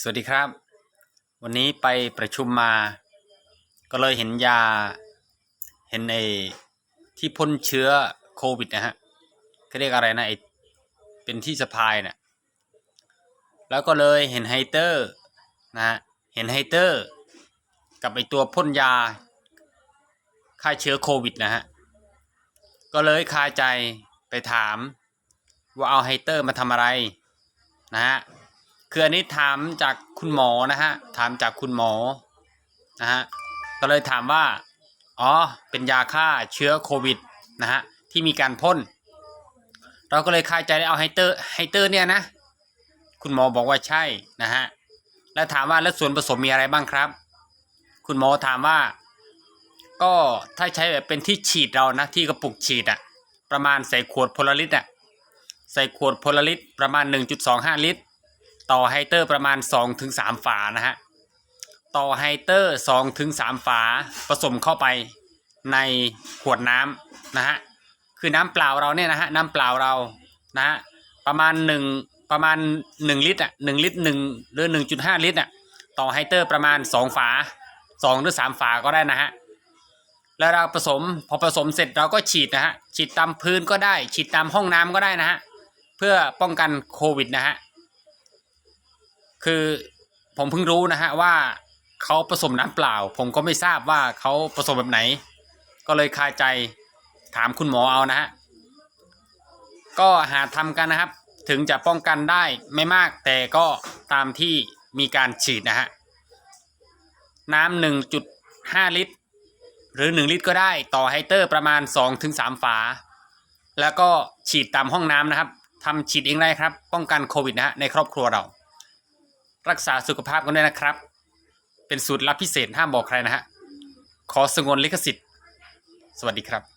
สวัสดีครับ วันนี้ไปประชุมมา ก็เลยเห็นยา เห็นไอ้ที่พ่นเชื้อโควิดนะฮะเขาเรียกอะไรนะไอ้เป็นที่สะพายเนะ่ะแล้วก็เลยเห็นไฮเตอร์นะฮะเห็นไฮเตอร์ กับไอ้ตัวพ่นยาฆ่าเชื้อโควิดนะฮะก็เลยคาใจไปถามว่าเอาไฮเตอร์มาทำอะไรนะฮะ คืออันนี้ถามจากคุณหมอนะฮะ ถามจากคุณหมอนะฮะ ก็เลยถามว่า อ๋อ เป็นยาฆ่าเชื้อโควิดนะฮะ ที่มีการพ่น เราก็เลยคาใจได้เอาไฮเตอร์ไฮเตอร์เนี่ยนะ คุณหมอบอกว่าใช่นะฮะ แล้วถามว่าแล้วส่วนผสมมีอะไรบ้างครับ คุณหมอถามว่า ก็ถ้าใช้แบบเป็นที่ฉีดเรานะ ที่กระปุกฉีดอะประมาณใส่ขวดพลลิตรอะใส่ขวดพลลิตรประมาณ 1.25 ลิตร ต่อไฮเตอร์ประมาณ 2-3 ฝานะฮะ ต่อไฮเตอร์ 2-3 ฝาผสมเข้าไปในขวดน้ำนะฮะ คือน้ำเปล่าเราเนี่ยนะฮะ น้ำเปล่าเรานะฮะ ประมาณ 1 ประมาณ 1 ลิตรอะ1ลิตร1หรือ 1.5 ลิตรอะต่อไฮเตอร์ประมาณ 2 ฝา 2 หรือ 3 ฝาก็ได้นะฮะแล้วเราผสมพอผสมเสร็จเราก็ฉีดนะฮะฉีดตามพื้นก็ได้ ฉีดตามห้องน้ำก็ได้นะฮะเพื่อป้องกันโควิดนะฮะ คือผมเพิ่งรู้นะฮะว่าเขาผสมน้ำเปล่า ผมก็ไม่ทราบว่าเขาผสมแบบไหน ก็เลยคาใจถามคุณหมอเอานะฮะก็หาทำกันนะครับ ถึงจะป้องกันได้ไม่มากแต่ก็ตามที่มีการฉีดนะฮะน้ำหนึ่งจุดห้าลิตร หรือหนึ่งลิตรก็ได้ต่อไฮเตอร์ประมาณสองถึงสามฝา แล้วก็ฉีดตามห้องน้ำนะครับทำฉีดเองได้ครับ ป้องกันโควิดนะฮะในครอบครัวเรา รักษาสุขภาพกันด้วยนะครับ เป็นสูตรลับพิเศษห้ามบอกใครนะฮะ ขอสงวนลิขสิทธิ์ สวัสดีครับ